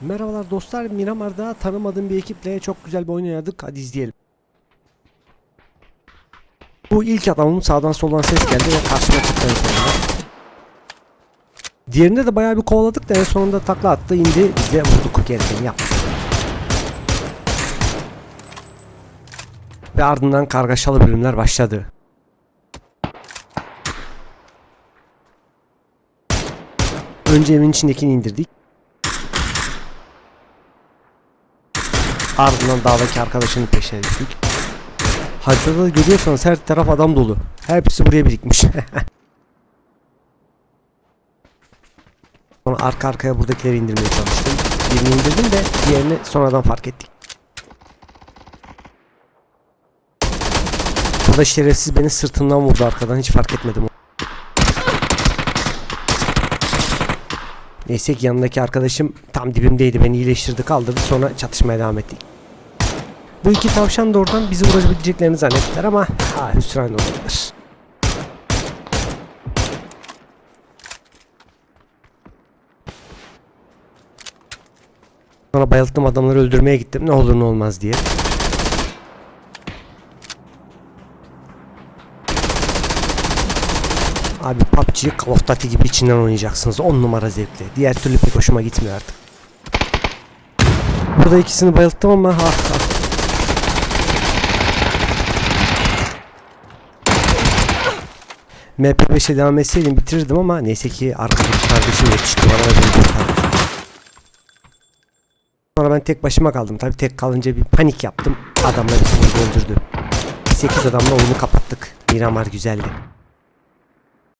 Merhabalar dostlar, Miramar'da tanımadığım bir ekiple çok güzel bir oyun oynadık. Hadi izleyelim. Bu ilk adamın sağdan soldan ses geldi ve karşıma çıktı. Diğerinde de bayağı bir kovaladık da en sonunda takla attı, indi, biz de vurduk gerekeni yaptık. Ve ardından kargaşalı bölümler başladı. Önce evin içindekini indirdik. Ardından dağdaki arkadaşının peşine düştük. Haritada da görüyorsanız her taraf adam dolu. Hepsi buraya birikmiş. Sonra arka arkaya buradakileri indirmeye çalıştım. Birini indirdim de diğerini sonradan fark ettik. Burada şerefsiz beni sırtımdan vurdu arkadan hiç fark etmedim. Neyse ki yanındaki arkadaşım tam dibimdeydi beni iyileştirdi kaldırdı sonra çatışmaya devam ettik. Bu iki tavşan da oradan bizi vurabileceklerini zannettiler ama ha hüsran oldular. Sonra bayılttım adamları öldürmeye gittim ne olur ne olmaz diye. Abi PUBG'yi Call of Duty gibi içinden oynayacaksınız. 10 numara zevkli. Diğer türlü pek hoşuma gitmiyor artık. Burada ikisini bayılttım ama ah ah. MP5'e devam etseydim bitirirdim ama neyse ki arkadaki kardeşim yetişti bana. Sonra ben tek başıma kaldım. Tabi tek kalınca bir panik yaptım. Adamlar bizi öldürdü. 8 adamla oyunu kapattık. Miramar güzeldi.